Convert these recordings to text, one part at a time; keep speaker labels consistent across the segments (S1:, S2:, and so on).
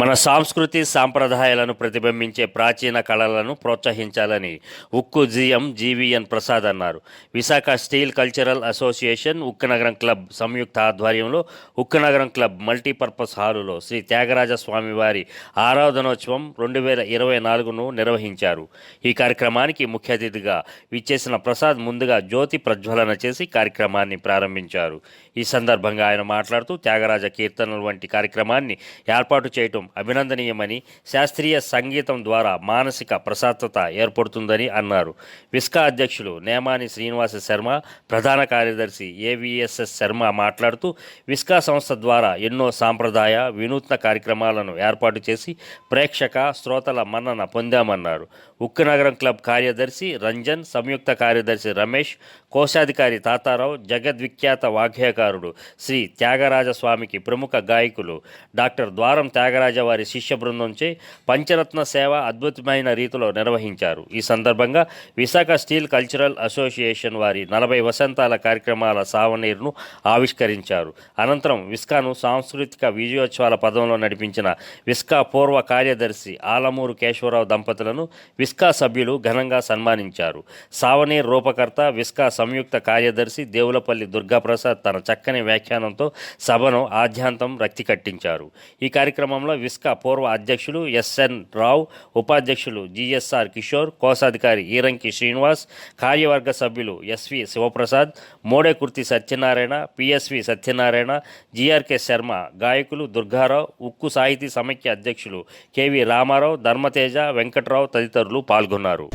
S1: మన సాంస్కృతి సాంప్రదాయాలను ప్రతిబింబించే ప్రాచీన కళలను ప్రోత్సహించాలని ఉక్కు జిఎం జీవీఎన్ ప్రసాద్ అన్నారు. Visakha steel cultural association Ukkunagaram club సంయుక్త ఆధ్వర్యంలో ఉక్కనగరం క్లబ్ మల్టీపర్పస్ హాలులో శ్రీ త్యాగరాజ స్వామివారి ఆరాధనోత్సవం రెండు వేల ఇరవై నాలుగును నిర్వహించారు. ఈ కార్యక్రమానికి ముఖ్య అతిథిగా విచ్చేసిన ప్రసాద్ ముందుగా జ్యోతి ప్రజ్వలన చేసి కార్యక్రమాన్ని ప్రారంభించారు. ఈ సందర్భంగా ఆయన మాట్లాడుతూ త్యాగరాజ కీర్తనలు వంటి కార్యక్రమాన్ని ఏర్పాటు చేయటం అభినందనీయమని శాస్త్రీయ సంగీతం ద్వారా మానసిక ప్రశాంతత ఏర్పడుతుందని అన్నారు. విస్కా అధ్యక్షులు నేమాని శ్రీనివాస శర్మ ప్రధాన కార్యదర్శి ఏవిఎస్ఎస్ శర్మ మాట్లాడుతూ విస్కా సంస్థ ద్వారా ఎన్నో సాంప్రదాయ వినూత్న కార్యక్రమాలను ఏర్పాటు చేసి ప్రేక్షక శ్రోతల మన్నన పొందామన్నారు. ఉక్కునగరం క్లబ్ కార్యదర్శి రంజన్ సంయుక్త కార్యదర్శి రమేష్ కోశాధికారి తాతారావు జగద్విఖ్యాత వాగ్యకారుడు శ్రీ త్యాగరాజస్వామికి ప్రముఖ గాయకులు డాక్టర్ ద్వారం త్యాగరాజ వారి శిష్య బృందంచే పంచరత్న సేవ అద్భుతమైన రీతిలో నిర్వహించారు. ఈ సందర్భంగా విశాఖ స్టీల్ కల్చరల్ అసోసియేషన్ వారి నలభై వసంతాల కార్యక్రమాల సావనీరును ఆవిష్కరించారు. అనంతరం విస్కాను సాంస్కృతిక విజయోత్సవాల పదంలో నడిపించిన విస్కా పూర్వ కార్యదర్శి ఆలమూరు కేశవరావు దంపతులను విస్కా సభ్యులు ఘనంగా సన్మానించారు. సావనీర్ రూపకర్త విస్కా సంయుక్త కార్యదర్శి దేవులపల్లి దుర్గాప్రసాద్ తన చక్కని వ్యాఖ్యానంతో సభను ఆద్యాంతం రక్తి కట్టించారు ఈ కార్యక్రమంలో విస్కా పూర్వ అధ్యక్షులు ఎస్ఎన్ రావు ఉపాధ్యక్షులు జిఎస్ఆర్ కిషోర్ కోశాధికారి ఈరంకి శ్రీనివాస్ కార్యవర్గ సభ్యులు SV Sivaprasad Modekurthi Satyanarayana PSV Satyanarayana GRK Sharma గాయకులు దుర్గారావు ఉక్కు సాహితీ సమైక్య అధ్యక్షులు కెవి రామారావు ధర్మతేజ వెంకట్రావు తదితరులు పాల్గొన్నారు.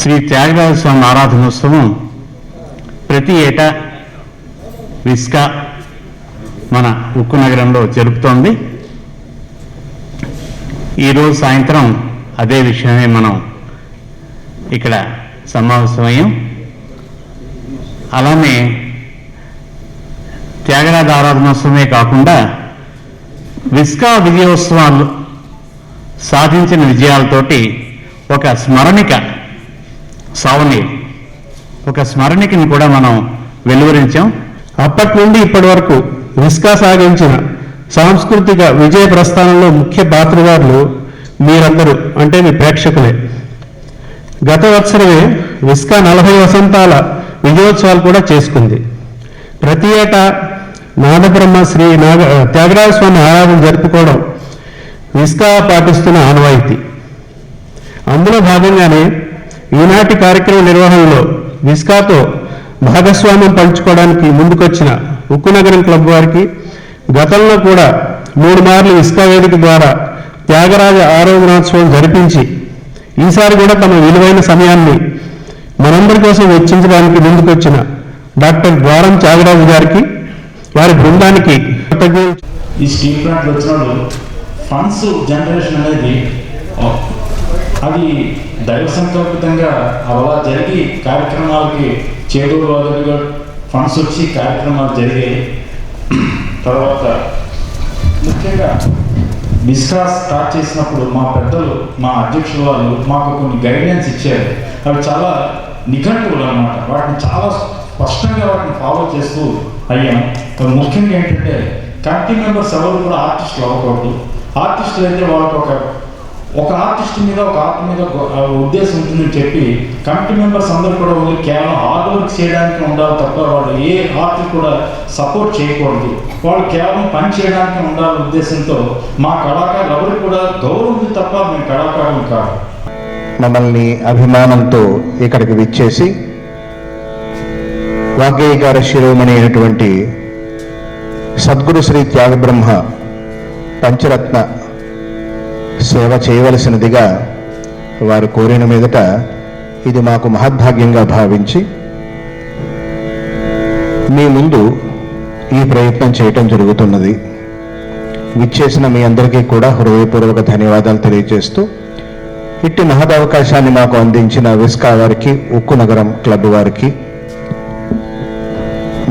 S2: శ్రీ త్యాగరాజ స్వామి ఆరాధనోత్సవం ప్రతి ఏటా విస్కా మన ఉక్కు నగరంలో జరుపుతోంది. ఈరోజు సాయంత్రం అదే విషయమే మనం ఇక్కడ సమావేశమయ్యాం. అలానే త్యాగరాజ ఆరాధనోత్సవమే కాకుండా విస్కా విజయోత్సవాలు సాధించిన విజయాలతోటి ఒక స్మరణిక సావని ఒక స్మరణికని కూడా మనం వెలువరించాం.
S3: అప్పటి నుండి ఇప్పటి వరకు విస్కా సాగించిన సాంస్కృతిక విజయ ప్రస్థానంలో ముఖ్య పాత్రదారులు మీరందరూ అంటే మీ ప్రేక్షకులే. గత వత్సరమే విస్కా నలభై వసంతాల విజయోత్సవాలు కూడా చేసుకుంది. ప్రతి ఏటా నాదబ్రహ్మ శ్రీ నాగ త్యాగరాజ స్వామి ఆరాధన జరుపుకోవడం విస్కా పాటిస్తున్న ఆనవాయితీ. అందులో భాగంగానే ఈనాటి కార్యక్రమ నిర్వహణలో విస్కాతో భాగస్వామ్యం పంచుకోవడానికి ముందుకొచ్చిన ఉక్కునగరం క్లబ్ వారికి గతంలో కూడా మూడు మార్లు విస్కా వేదిక ద్వారా త్యాగరాజ ఆరోగ్యోత్సవం జరిపించి ఈసారి కూడా తమ విలువైన సమయాన్ని మనందరి కోసం వెచ్చించడానికి ముందుకొచ్చిన డాక్టర్ ద్వారం త్యాగరాజు గారికి వారి బృందానికి
S4: ఈ స్టీల్ ప్లాంట్ వచ్చినప్పుడు ఫండ్స్ జనరేషన్ అనేది అది దైవ సంకల్పితంగా అలా జరిగి కార్యక్రమాలకి చేదోడు వాదులుగా ఫండ్స్ వచ్చి కార్యక్రమాలు జరిగాయి. తర్వాత ముఖ్యంగా బిస్కాస్ స్టార్ట్ చేసినప్పుడు మా పెద్దలు మా అధ్యక్షుల వాళ్ళు మాకు కొన్ని గైడెన్స్ ఇచ్చారు. అవి చాలా నిఘంటువులు అన్నమాట. వాటిని చాలా స్పష్టంగా వాటిని ఫాలో చేస్తూ అయ్యాం. ముఖ్యంగా ఏంటంటే కమిటీ మెంబర్స్ ఎవరు కూడా ఆర్టిస్టులు అవ్వకూడదు. ఆర్టిస్టులు అయితే వాళ్ళకి ఒక ఒక ఆర్టిస్ట్ మీద ఒక ఆర్ట్ మీద ఉద్దేశం ఉంటుందని చెప్పి కమిటీ మెంబర్స్ అందరూ కూడా ఓన్లీ కేవలం హార్డ్ వర్క్ చేయడానికి ఉండాలి తప్ప వాళ్ళు ఏ ఆర్ట్ కూడా సపోర్ట్ చేయకూడదు. వాళ్ళు కేవలం పని చేయడానికి ఉండాలనే ఉద్దేశంతో మా కళాకారులు ఎవరు కూడా గౌరవం తప్ప మేము కళాకారులు కాదు.
S5: మమ్మల్ని అభిమానంతో ఇక్కడికి విచ్చేసి వాగ్గేయకార శిరోమణి అయినటువంటి సద్గురు శ్రీ త్యాగబ్రహ్మ పంచరత్న సేవ చేయవలసినదిగా వారు కోరిన మీదట ఇది మాకు మహద్భాగ్యంగా భావించి మీ ముందు ఈ ప్రయత్నం చేయటం జరుగుతున్నది. విచ్చేసిన మీ అందరికీ కూడా హృదయపూర్వక ధన్యవాదాలు తెలియజేస్తూ ఇట్టి మహదవకాశాన్ని మాకు అందించిన విస్కా వారికి ఉక్కు నగరం క్లబ్ వారికి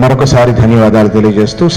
S5: మరొకసారి ధన్యవాదాలు తెలియజేస్తూ